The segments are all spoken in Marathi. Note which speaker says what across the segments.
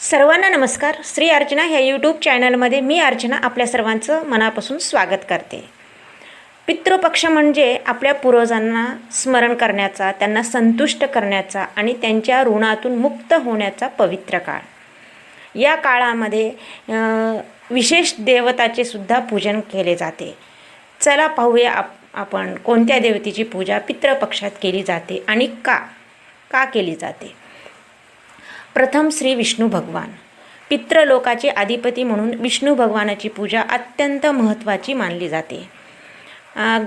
Speaker 1: सर्वांना नमस्कार. श्री अर्चना ह्या यूट्यूब चॅनलमध्ये मी अर्चना आपल्या सर्वांचं मनापासून स्वागत करते. पितृपक्ष म्हणजे आपल्या पूर्वजांना स्मरण करण्याचा त्यांना संतुष्ट करण्याचा आणि त्यांच्या ऋणातून मुक्त होण्याचा पवित्र काळ. या काळामध्ये विशेष देवताचे सुद्धा पूजन केले जाते. चला पाहूया आप आपण कोणत्या देवतेची पूजा पितृपक्षात केली जाते आणि का का केली जाते? प्रथम श्री विष्णू भगवान. पितृलोकाचे अधिपती म्हणून विष्णू भगवानाची पूजा अत्यंत महत्त्वाची मानली जाते.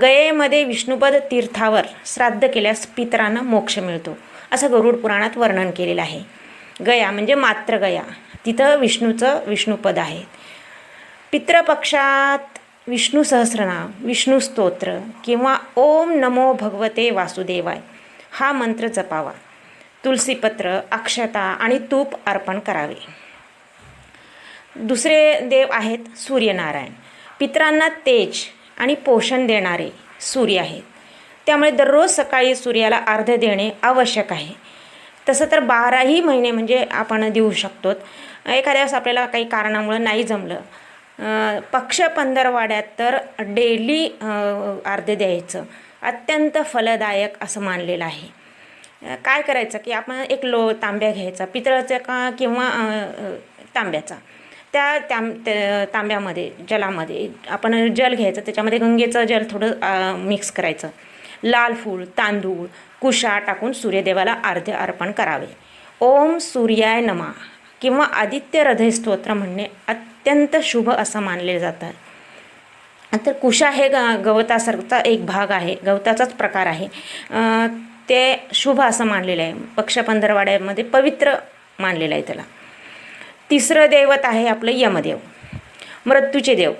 Speaker 1: गयेमध्ये विष्णुपद तीर्थावर श्राद्ध केल्यास पितरांना मोक्ष मिळतो असं गरुड पुराणात वर्णन केलेलं आहे. गया म्हणजे मात्र गया. तिथं विष्णूचं विष्णुपद आहे. पितृपक्षात विष्णू सहस्रनाम विष्णू स्तोत्र किंवा ओम नमो भगवते वासुदेवाय हा मंत्र जपावा. तुलसीपत्र अक्षता आणि तूप अर्पण करावे. दुसरे देव आहेत सूर्यनारायण. पितरांना तेज आणि पोषण देणारे सूर्य आहेत. त्यामुळे दररोज सकाळी सूर्याला अर्ध देणे आवश्यक आहे. तसं तर बाराही महिने म्हणजे आपण देऊ शकतो एखाद्या वेळेस आपल्याला काही कारणामुळं नाही जमलं. पक्ष पंधरवाड्यात तर डेली अर्धे द्यायचं. अत्यंत फलदायक असं मानलेलं आहे. काय करायचं की आपण एक लो तांब्या घ्यायचा पितळाचा का किंवा तांब्याचा. त्या तांब त्या तांब्यामध्ये जलामध्ये आपण जल घ्यायचं त्याच्यामध्ये गंगेचं जल थोडं मिक्स करायचं. लाल फूल तांदूळ कुशा टाकून सूर्यदेवाला अर्ध्य अर्पण करावे. ओम सूर्याय नमा किंवा आदित्य हृदय स्तोत्र म्हणणे अत्यंत शुभ असं मानले जातं. तर कुशा हे ग गवतासारखा एक भाग आहे गवताचाच प्रकार आहे. ते शुभ असं मानलेलं आहे. पक्ष पंधरवाड्यामध्ये पवित्र मानलेलं आहे त्याला. तिसरं दैवत आहे आपलं यमदेव. मृत्यूचे देव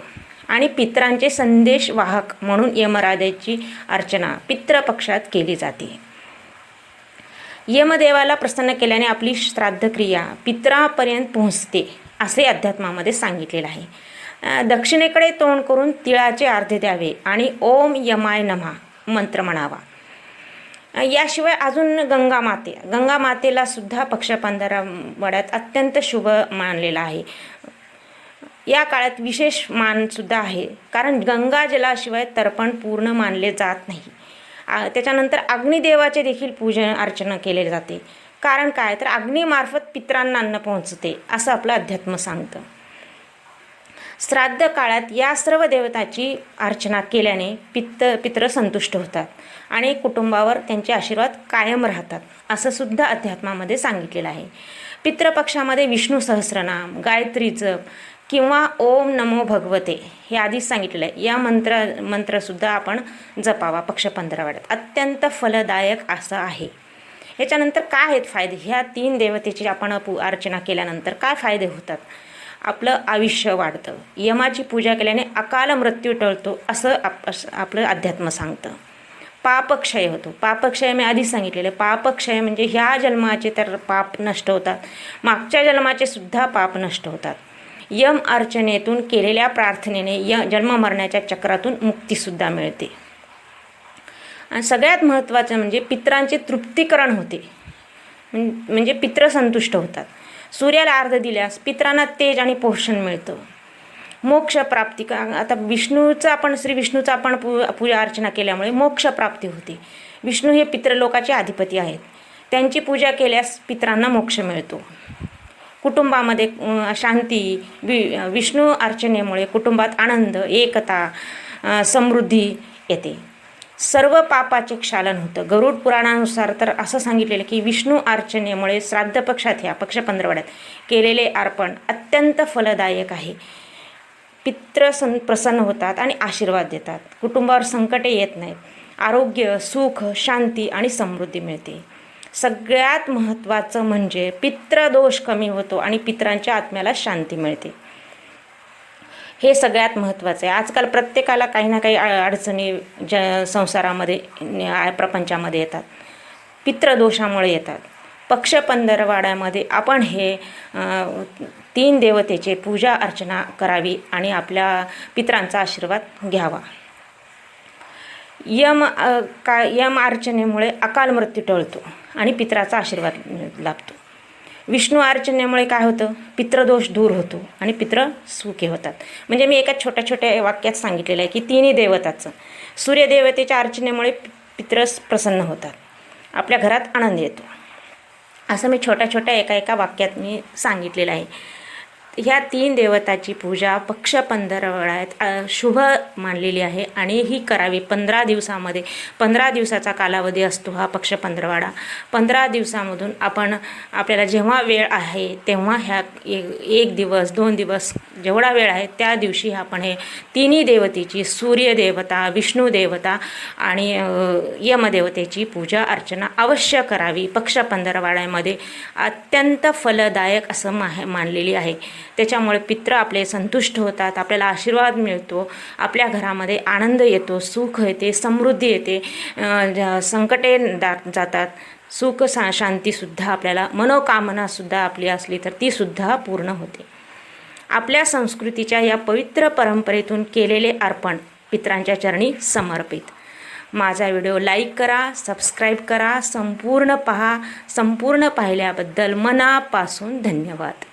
Speaker 1: आणि पित्रांचे संदेश वाहक म्हणून यमराजाची अर्चना पितृपक्षात केली जाते. यमदेवाला प्रसन्न केल्याने आपली श्राद्धक्रिया पित्रापर्यंत पोहोचते असे अध्यात्मामध्ये सांगितलेलं आहे. दक्षिणेकडे तोंड करून तिळाचे अर्धे द्यावे आणि ओम यमाय नमा मंत्र म्हणावा. याशिवाय अजून गंगा माते. गंगा मातेला सुद्धा पक्षपंधरा वड्यात अत्यंत शुभ मानलेला आहे. या काळात विशेष मानसुद्धा आहे. कारण गंगा जलाशिवाय तर्पण पूर्ण मानले जात नाही. आ- त्याच्यानंतर अग्निदेवाचे देखील पूजन अर्चना केले जाते. कारण काय? तर अग्नीमार्फत पित्रांना अन्न पोहोचते असं आपलं अध्यात्म सांगतं. श्राद्ध काळात या सर्व देवताची अर्चना केल्याने पित्त पित्र संतुष्ट होतात आणि कुटुंबावर त्यांचे आशीर्वाद कायम राहतात असं सुद्धा अध्यात्मामध्ये सांगितलेलं आहे. पितृपक्षामध्ये विष्णू सहस्रनाम गायत्री जप किंवा ओम नमो भगवते हे आधीच सांगितलेलं आहे. या मंत्र मंत्रसुद्धा आपण जपावा पक्ष पंधरावाड्यात अत्यंत फलदायक असं आहे. याच्यानंतर काय आहेत फायदे? ह्या तीन देवतेची आपण पू अर्चना केल्यानंतर काय फायदे होतात? आपलं आयुष्य वाढतं. यमाची पूजा केल्याने अकाल मृत्यू टळतो असं आप असं आपलं अध्यात्म सांगतं. पापक्षय होतो. पापक्षय मी आधीच सांगितलेलं. पापक्षय म्हणजे ह्या जन्माचे तर पाप नष्ट होतात. मागच्या जन्माचे सुद्धा पाप नष्ट होतात. यम अर्चनेतून केलेल्या प्रार्थनेने य जन्म मरण्याच्या चक्रातून मुक्तीसुद्धा मिळते. आणि सगळ्यात महत्त्वाचं म्हणजे पित्रांचे तृप्तीकरण होते. म्हणजे पित्र संतुष्ट होतात. सूर्याला अर्ध दिल्यास पित्रांना तेज आणि पोषण मिळतं. मोक्ष प्राप्ती का आता विष्णूचं आपण श्री विष्णूचं आपण पू पूजा अर्चना केल्यामुळे मोक्ष प्राप्ती होते. विष्णू हे पितृलोकाचे अधिपती आहेत. त्यांची पूजा केल्यास पित्रांना मोक्ष मिळतो. कुटुंबामध्ये शांती वि विष्णू अर्चनेमुळे कुटुंबात आनंद एकता समृद्धी येते. सर्व पापाचे क्षालन होतं. गरुड पुराणानुसार तर असं सांगितलेलं की विष्णू अर्चनेमुळे श्राद्ध पक्षात ह्या पक्ष पंधरवड्यात केलेले अर्पण अत्यंत फलदायक आहे. पित्र सं प्रसन्न होतात आणि आशीर्वाद देतात. कुटुंबावर संकटे येत नाहीत. आरोग्य सुख शांती आणि समृद्धी मिळते. सगळ्यात महत्त्वाचं म्हणजे पित्रदोष कमी होतो आणि पित्रांच्या आत्म्याला शांती मिळते. हे सगळ्यात महत्त्वाचं आहे. आजकाल प्रत्येकाला काही ना काही अ- अडचणी ज संसारामध्ये प्रपंचामध्ये येतात. पित्रदोषामुळे येतात. पक्ष पंधरवाड्यामध्ये आपण हे तीन देवतेचे पूजा अर्चना करावी आणि आपल्या पित्रांचा आशीर्वाद घ्यावा. यम का यम अर्चनेमुळे अकाल मृत्यू टळतो आणि पित्राचा आशीर्वाद लाभतो. विष्णू अर्चनेमुळे काय होतं? पित्रदोष दूर होतो आणि पित्र सुखी होतात. म्हणजे मी एका छोट्या छोट्या वाक्यात सांगितलेलं आहे की तिन्ही देवताचं सूर्यदेवतेच्या अर्चनेमुळे पित्र प्रसन्न होतात. आपल्या घरात आनंद येतो. असं मी छोट्या छोट्या एका एका वाक्यात मी सांगितलेलं आहे. ह्या तीन देवताची पूजा पक्ष पंधरवड्यात शुभ मानलेली आहे आणि ही करावी. पंधरा दिवसामध्ये पंधरा दिवसाचा कालावधी असतो हा पक्ष पंधरवाडा. पंधरा दिवसामधून आपण आपल्याला जेव्हा वेळ आहे तेव्हा ह्या एक दिवस दोन दिवस जेवढा वेळ आहे त्या दिवशी आपण हे तिन्ही देवतेची सूर्यदेवता विष्णू देवता आणि यमदेवतेची पूजा अर्चना अवश्य करावी. पक्ष पंधरवाड्यामध्ये अत्यंत फलदायक असं मा मानलेली आहे. त्याच्यामुळे पित्र आपले संतुष्ट होतात आपल्याला आशीर्वाद मिळतो आपल्या घरामध्ये आनंद येतो सुख येते समृद्धी येते संकटे दा जातात. सुख सा शांतीसुद्धा आपल्याला मनोकामनासुद्धा आपली असली तर तीसुद्धा पूर्ण होते. आपल्या संस्कृतीच्या या पवित्र परंपरेतून केलेले अर्पण पित्रांच्या चरणी समर्पित. माझा व्हिडिओ लाईक करा सबस्क्राईब करा संपूर्ण पहा संपूर्ण पाहिल्याबद्दल मनापासून धन्यवाद.